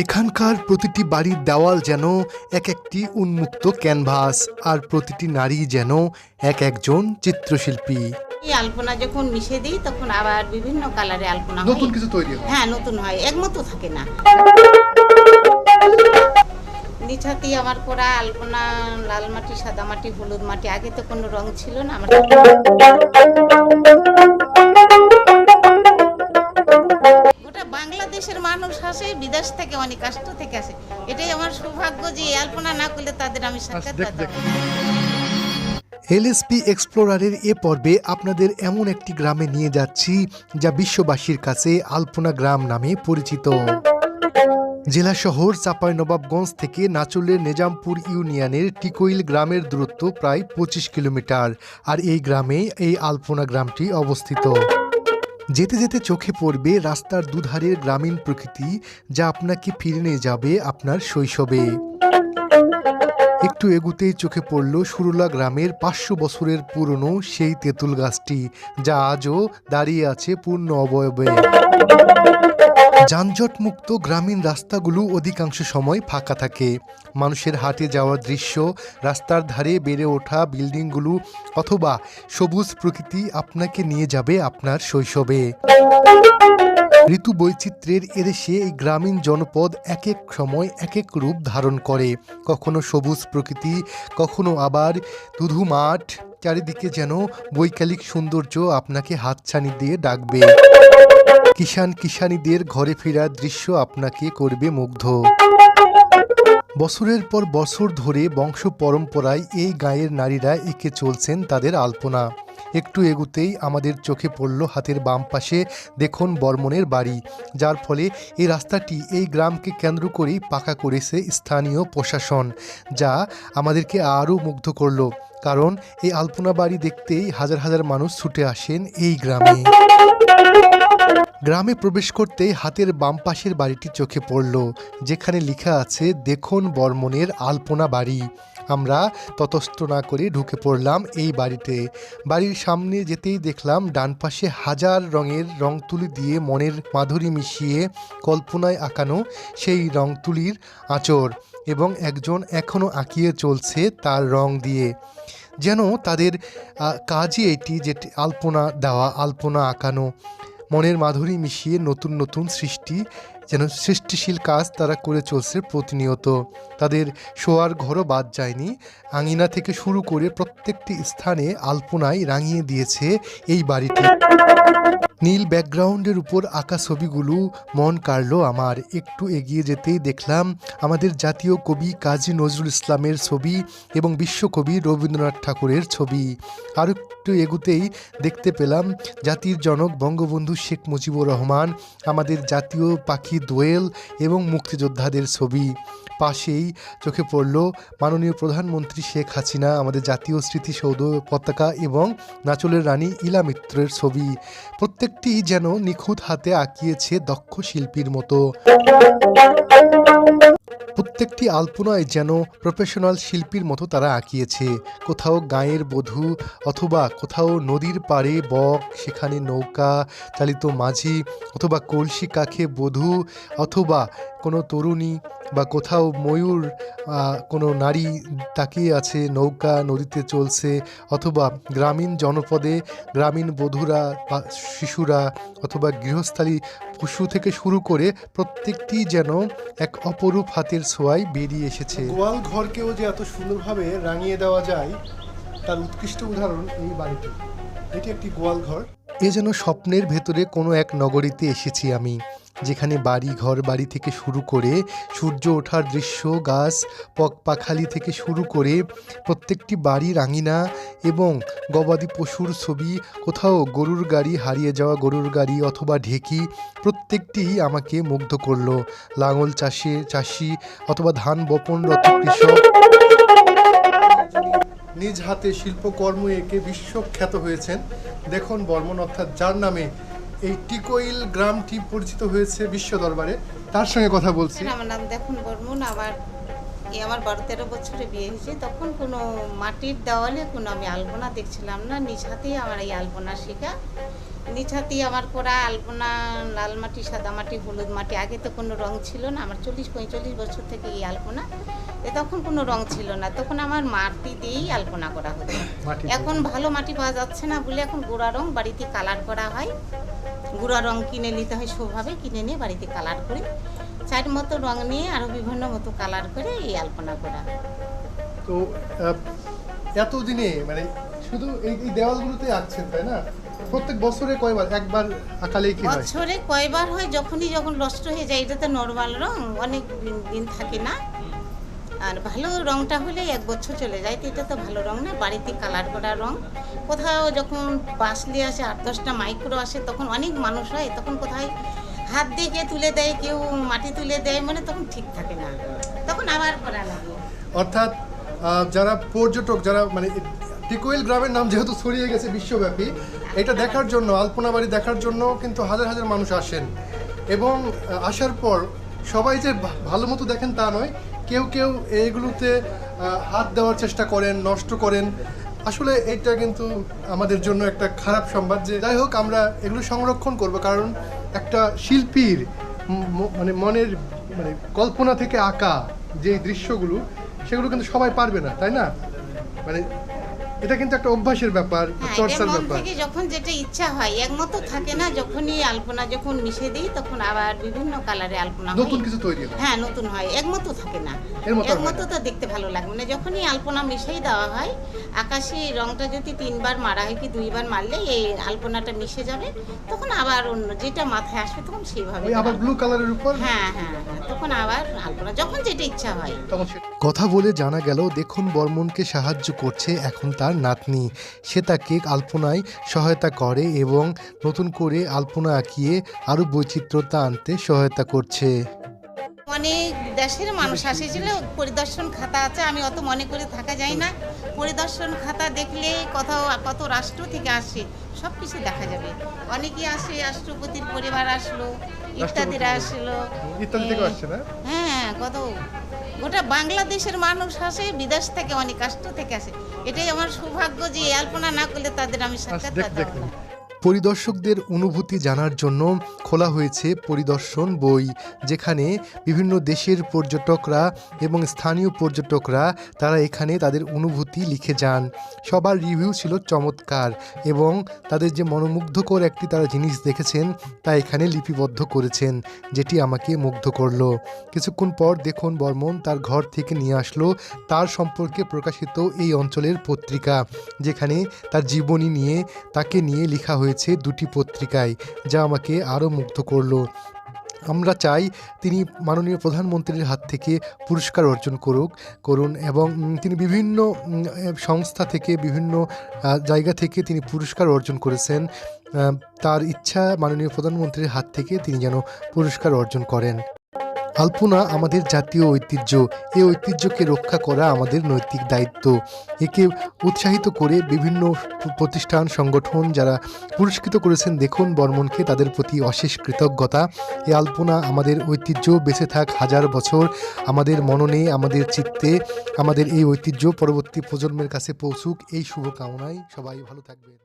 এখানকার প্রতিটি বাড়ির দেওয়াল যেন এক একটি উন্মুক্ত ক্যানভাস আর প্রতিটি নারী যেন এক একজন চিত্রশিল্পী। এই আলপনা যখন মিশে দিই তখন আবার বিভিন্ন কালারে আলপনা হয়। নতুন কিছু তৈরি হয়? হ্যাঁ নতুন হয় একমতো থাকে না। নিছাতি আমার করা আলপনা লাল মাটি সাদা মাটি হলুদ মাটি আগে তো কোনো রং ছিল না। আমার বিদেশ থেকে অনেক কাষ্ট থেকে আসে। এটাই আমার সৌভাগ্য যে আলপনা না করলে তাদের আমি সাক্ষাৎ এলএসপি এক্সপ্লোরারের এ পর্বে আপনাদের এমন একটি গ্রামে নিয়ে যাচ্ছি যা বিশ্ববাসীর কাছে আলপনা গ্রাম নামে পরিচিত। জেলা শহর চাঁপাইনবাবগঞ্জ থেকে নাচলের নেজামপুর ইউনিয়নের টিকইল গ্রামের দূরত্ব প্রায় পঁচিশ কিলোমিটার আর এই গ্রামে এই আলপনা গ্রামটি অবস্থিত। যেতে যেতে চোখে পড়বে রাস্তার দুধারের গ্রামীণ প্রকৃতি যা আপনাকে ফিরে নিয়ে যাবে আপনার শৈশবে। একটু এগুতেই চোখে পড়ল সুরুলা গ্রামের পাঁচশো বছরের পুরনো সেই তেঁতুল গাছটি, যা আজও দাঁড়িয়ে আছে পূর্ণ অবয়বে। যানজটমুক্ত গ্রামীণ রাস্তাগুলো অধিকাংশ সময় ফাঁকা থাকে। মানুষের হাটে যাওয়ার দৃশ্য, রাস্তার ধারে বেড়ে ওঠা বিল্ডিংগুলো অথবা সবুজ প্রকৃতি আপনাকে নিয়ে যাবে আপনার শৈশবে। ঋতু বৈচিত্র্যের এদেশে এই গ্রামীণ জনপদ এক এক সময় এক এক রূপ ধারণ করে। কখনো সবুজ প্রকৃতি, কখনো আবার ধুধু মাঠ, চারিদিকে যেন বৈকালিক সৌন্দর্য আপনাকে হাতছানি দিয়ে ডাকবে। কিষান কিষানীদের ঘরে ফেরার দৃশ্য আপনাকে করবে মুগ্ধ। বছরের পর বছর ধরে বংশ পরম্পরায় এই গাঁয়ের নারীরা একে চলছেন তাদের আলপনা। একটু এগুতেই আমাদের চোখে পড়ল হাতের বাম পাশে দেখুন বর্মনের বাড়ি। যার ফলে এই রাস্তাটি এই গ্রামকে কেন্দ্র করেই পাকা করেছে স্থানীয় প্রশাসন, যা আমাদেরকে আরও মুগ্ধ করল। কারণ এই আলপনা বাড়ি দেখতেই হাজার হাজার মানুষ ছুটে আসেন এই গ্রামে। গ্রামে প্রবেশ করতেই হাতের বাম পাশের বাড়িটি চোখে পড়ল, যেখানে লেখা আছে, দেখুন বর্মনের আলপনা বাড়ি। আমরা ততস্থ না করে ঢুকে পড়লাম এই বাড়িতে। বাড়ির সামনে যেতেই দেখলাম ডান পাশে হাজার রঙের রং তুলি দিয়ে মনের মাধুরী মিশিয়ে কল্পনায় আঁকানো সেই রং তুলির আঁচড় এবং একজন এখনও আঁকিয়ে চলছে তার রং দিয়ে। যেন তাদের কাজই এটি যে আলপনা দেওয়া, আলপনা আঁকানো। মনের মাধুরী মিশিয়ে নতুন নতুন সৃষ্টি যেন সৃষ্টিশীল কাজ তারা করে চলছে প্রতিনিয়ত। তাদের শোয়ার ঘরও বাদ যায়নি। আঙিনা থেকে শুরু করে প্রত্যেকটি স্থানে আলপনায় রাঙিয়ে দিয়েছে এই বাড়িটি। নীল ব্যাকগ্রাউন্ডের উপর আঁকা ছবিগুলো মন কাড়ল আমার। একটু এগিয়ে যেতেই দেখলাম আমাদের জাতীয় কবি কাজী নজরুল ইসলামের ছবি এবং বিশ্বকবি রবীন্দ্রনাথ ঠাকুরের ছবি। আর একটু এগুতেই দেখতে পেলাম জাতির জনক বঙ্গবন্ধু শেখ মুজিবুর রহমান, আমাদের জাতীয় পাখি দোয়েল এবং মুক্তিযোদ্ধাদের ছবি। পাশেই চোখে পড়ল মাননীয় প্রধানমন্ত্রী শেখ হাসিনা, আমাদের জাতীয় স্মৃতিসৌধ পতাকা এবং নাচলের রানী ইলা মিত্রের ছবি। প্রত্যেকটি যেন নিখুঁত হাতে আঁকিয়েছে দক্ষ শিল্পীর মতো। প্রত্যেকটি আলপনায় যেন প্রফেশনাল শিল্পীর মতো তারা আঁকিয়েছে। কোথাও গায়ের বধূ অথবা কোথাও নদীর পাড়ে বক, সেখানে নৌকা চালিত মাঝি অথবা কলসি কাখে বধূ অথবা কোনো তরুণী বা কোথাও ময়ূর কোনো নারী তাকিয়ে আছে নৌকা নদীতে চলছে অথবা গ্রামীণ জনপদে গ্রামীণ বধূরা বা শিশুরা অথবা গৃহস্থালী পশু থেকে শুরু করে প্রত্যেকটি যেন এক অপরূপ হাতের ছোঁয়ায় বেরিয়ে এসেছে। গোয়াল ঘরকেও যে এত সুন্দরভাবে রাঙিয়ে দেওয়া যায় তার উৎকৃষ্ট উদাহরণ এই বাড়িটি। এটি একটি গোয়াল ঘর। এ যেন স্বপ্নের ভেতরে কোনো এক নগরীতে এসেছি আমি। যেখানে বাড়ি, ঘর বাড়ি থেকে শুরু করে সূর্য ওঠার দৃশ্য, গাছ, পক পাখালি থেকে শুরু করে প্রত্যেকটি বাড়ির আঙিনা এবং গবাদি পশুর ছবি, কোথাও গরুর গাড়ি হারিয়ে যাওয়া গরুর গাড়ি অথবা ঢেকি প্রত্যেকটি আমাকে মুগ্ধ করল। লাঙল চাষে, চাষি অথবা ধান বপনরত কৃষক। নিজ হাতে শিল্পকর্ম এঁকে বিশ্বখ্যাত হয়েছেন। দেখুন বর্মন অর্থাৎ যার নামে এই টিকোইল গ্রামটি পরিচিত হয়েছে বিশ্ব দরবারে। তার সঙ্গে কথা বলছি। আমার নাম দেখুন বর্মন আমার এই আমার বারো তেরো বছরে বিয়ে হয়েছে। তখন কোনো মাটির দেওয়ালে কোনো আমি আলপনা দেখছিলাম না। নিজ হাতেই আমার এই আলপনা শেখা। নিছাতি আমার করা আলপনা লাল মাটি সাদা মাটি হলুদ মাটি। আগে তো কোনো রং ছিল না। আমার চল্লিশ পঁয়তাল্লিশ বছর থেকে এই আলপনা। এ তখন কোনো রং ছিল না। তখন আমার মাটি দিয়েই আলপনা করা হতো। এখন ভালো মাটি পাওয়া যাচ্ছে না বলে এখন গোড়া রং বাড়িতে কালার করা হয়। গুঁড়া রং কিনে নিতে হয় সেভাবে কিনে নিয়ে বাড়িতে কালার করে চার মতো রং নিয়ে আরও বিভিন্ন মতো কালার করে এই আলপনা করা তো এতদিনে মানে শুধু এই দেওয়ালগুলোতে আঁকছেন তাই না? প্রত্যেক বছরে কয়বার? একবার আঁকালেই কি হয়? বছরে কয়বার হয়? যখনই যখন নষ্ট হয়ে যায় এটা তো নর্মাল রং অনেক দিন থাকে না। আর ভালো রংটা হলে এক বছর চলে যায়, তো এটা তো ভালো রং না, বাড়িতে কালার করা রং। কোথাও যখন বাসলি আসে, আট দশটা মাইক্রো আসে, তখন অনেক মানুষ হয়, তখন কোথায় হাত দিয়ে কে তুলে দেয়, কেউ মাটি তুলে দেয় মানে তখন ঠিক থাকে না। তখন আবার করা লাগে অর্থাৎ যারা পর্যটক, যারা মানে টিকোয়েল গ্রামের নাম যেহেতু ছড়িয়ে গেছে বিশ্বব্যাপী, এটা দেখার জন্য, আলপনা বাড়ি দেখার জন্য কিন্তু হাজার হাজার মানুষ আসেন। এবং আসার পর সবাই যে ভালো মতো দেখেন তা নয় কেউ কেউ এইগুলোতে হাত দেওয়ার চেষ্টা করেন, নষ্ট করেন। আসলে এটা কিন্তু আমাদের জন্য একটা খারাপ সংবাদ যে যাই হোক, আমরা এগুলো সংরক্ষণ করব কারণ একটা শিল্পীর মানে মনের মানে কল্পনা থেকে আঁকা যে দৃশ্যগুলো, সেগুলো কিন্তু সবাই পারবে না, তাই না? মানে এটা কিন্তু একটা অভ্যাসের ব্যাপার হ্যাঁ চর্চার ব্যাপার। থেকে যখন যেটা ইচ্ছা হয় একমত থাকে না যখনই আলপনা যখন মিশে দিই তখন আবার বিভিন্ন কালারে আলপনা নতুন কিছু তৈরি হয়। হ্যাঁ নতুন হয় একমতো থাকে না। একমতো তো দেখতে ভালো লাগবে না যখনই আলপনা মিশিয়ে দেওয়া হয় আকাশে রংটা যদি তিনবার মারা হয় কি দুইবার মারলে এই আলপনাটা মিশে যাবে তখন আবার অন্য যেটা মাথায় আসবে তখন সেইভাবে আবার ব্লু কালারের উপর? হ্যাঁ হ্যাঁ হ্যাঁ, তখন আবার আলপনা যখন যেটা ইচ্ছা হয়। তখন কথা বলে জানা গেল দেখুন বর্মনকে সাহায্য করছে এখন তার নাতনি। সে তাকে আলপনায় সহায়তা করে এবং নতুন করে আলপনা আঁকিয়ে আরও বৈচিত্র্যতা আনতে সহায়তা করছে। অনেক দেশের মানুষ আসেছিল পরিদর্শন খাতা আছে আমি অত মনে করে থাকা যায় না। পরিদর্শন খাতা দেখলে কোথাও কত রাষ্ট্র থেকে আসে সব কিছু দেখা যাবে। অনেকেই আসে রাষ্ট্রপতির পরিবার আসলো ইত্যাদিরা আসলো। হ্যাঁ কত গোটা বাংলাদেশের মানুষ আসে বিদেশ থেকে অনেক কাষ্ট থেকে আসে। এটাই আমার সৌভাগ্য যে আলপনা না করলে তাদের আমি সাক্ষাৎ পরিদর্শকদের অনুভূতি জানার জন্য খোলা হয়েছে পরিদর্শন বই, যেখানে বিভিন্ন দেশের পর্যটকরা এবং স্থানীয় পর্যটকরা, তারা এখানে তাদের অনুভূতি লিখে যান। সবার রিভিউ ছিল চমৎকার এবং তাদের যে মনোমুগ্ধকর একটি তারা জিনিস দেখেছেন, তা এখানে লিপিবদ্ধ করেছেন, যেটি আমাকে মুগ্ধ করল। কিছুক্ষণ পর দেখুন বর্মন তার ঘর থেকে নিয়ে আসলো, তার সম্পর্কে প্রকাশিত এই অঞ্চলের পত্রিকা, যেখানে তার জীবনী নিয়ে, তাকে নিয়ে লেখা হয়েছে। দুটি পত্রিকায়, যা আমাকে আরও মুগ্ধ করল। আমরা চাই তিনি মাননীয় প্রধানমন্ত্রীর হাত থেকে পুরস্কার অর্জন করুক, করুন এবং তিনি বিভিন্ন সংস্থা থেকে বিভিন্ন জায়গা থেকে তিনি পুরস্কার অর্জন করেছেন। তার ইচ্ছা মাননীয় প্রধানমন্ত্রীর হাত থেকে তিনি যেন পুরস্কার অর্জন করেন। আলপনা আমাদের জাতীয় ঐতিহ্য। এই ঐতিহ্যকে রক্ষা করা আমাদের নৈতিক দায়িত্ব। একে উৎসাহিত করে বিভিন্ন প্রতিষ্ঠান, সংগঠন যারা পুরস্কৃত করেছেন, দেখুন বর্মনকে তাদের প্রতি অশেষ কৃতজ্ঞতা। এই আলপনা আমাদের ঐতিহ্য বেঁচে থাক হাজার বছর। আমাদের মননে, আমাদের চিত্তে, আমাদের এই ঐতিহ্য পরবর্তী প্রজন্মের কাছে পৌঁছুক। এই শুভকামনায় সবাই ভালো থাকবেন।